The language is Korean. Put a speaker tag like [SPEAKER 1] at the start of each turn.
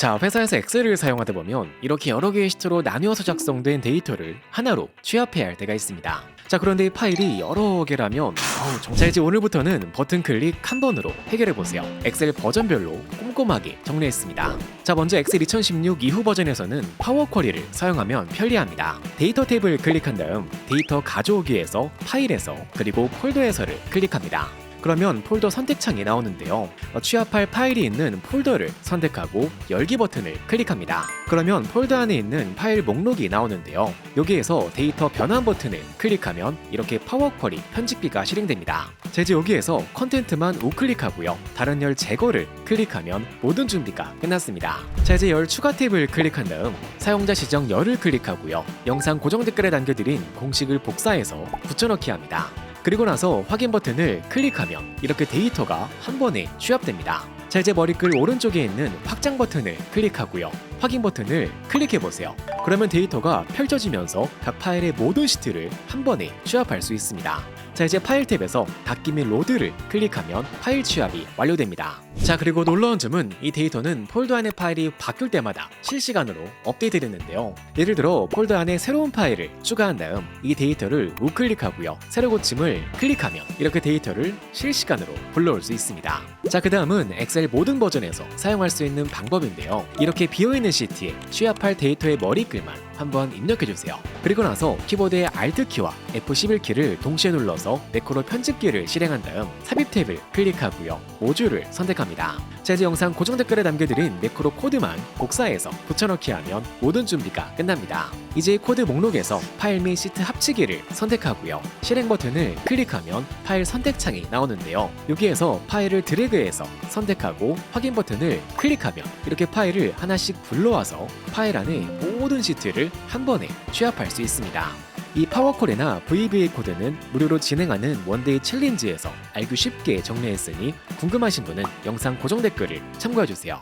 [SPEAKER 1] 자, 회사에서 엑셀을 사용하다 보면 이렇게 여러 개의 시트로 나뉘어서 작성된 데이터를 하나로 취합해야 할 때가 있습니다. 자, 그런데 이 파일이 여러 개라면 어우, 정- 자, 이제 오늘부터는 버튼 클릭 한 번으로 해결해 보세요. 엑셀 버전별로 꼼꼼하게 정리했습니다. 자, 먼저 엑셀 2016 이후 버전에서는 파워 쿼리를 사용하면 편리합니다. 데이터 탭을 클릭한 다음 데이터 가져오기에서 파일에서 그리고 폴더에서를 클릭합니다. 그러면 폴더 선택창이 나오는데요. 어, 취합할 파일이 있는 폴더를 선택하고 열기 버튼을 클릭합니다. 그러면 폴더 안에 있는 파일 목록이 나오는데요. 여기에서 데이터 변환 버튼을 클릭하면 이렇게 파워 쿼리 편집기가 실행됩니다. 자, 이제 여기에서 컨텐트만 우클릭하고요. 다른 열 제거를 클릭하면 모든 준비가 끝났습니다. 자, 이제 열 추가 탭을 클릭한 다음 사용자 지정 열을 클릭하고요. 영상 고정 댓글에 남겨드린 공식을 복사해서 붙여넣기 합니다. 그리고 나서 확인 버튼을 클릭하면 이렇게 데이터가 한 번에 취합됩니다. 자 이제 머리글 오른쪽에 있는 확장 버튼을 클릭하고요. 확인 버튼을 클릭해 보세요. 그러면 데이터가 펼쳐지면서 각 파일의 모든 시트를 한 번에 취합할 수 있습니다. 자 이제 파일 탭에서 닫기 및 로드를 클릭하면 파일 취합이 완료됩니다. 자 그리고 놀라운 점은 이 데이터는 폴더 안의 파일이 바뀔 때마다 실시간으로 업데이트 되는데요. 예를 들어 폴더 안에 새로운 파일을 추가한 다음 이 데이터를 우클릭하고요. 새로 고침을 클릭하면 이렇게 데이터를 실시간으로 불러올 수 있습니다. 자 그 다음은 엑셀 모든 버전에서 사용할 수 있는 방법인데요. 이렇게 비어있는 시트에 취합할 데이터의 머리글만 한번 입력해주세요. 그리고 나서 키보드의 Alt 키와 F11키를 동시에 눌러서 매크로 편집기를 실행한 다음 삽입 탭을 클릭하고요. 모듈을 선택합니다. 자 이제 영상 고정 댓글에 남겨드린 매크로 코드만 복사해서 붙여넣기 하면 모든 준비가 끝납니다. 이제 코드 목록에서 파일 및 시트 합치기를 선택하고요. 실행 버튼을 클릭하면 파일 선택창이 나오는데요. 여기에서 파일을 드래그해서 선택하고 확인 버튼을 클릭하면 이렇게 파일을 하나씩 불러와서 파일 안에 모든 시트 를 한 번에 취합할 수 있습니다. 이 파워콜이나 VBA 코드는 무료로 진행하는 원데이 챌린지에서 알기 쉽게 정리했으니 궁금하신 분은 영상 고정 댓글을 참고해주세요.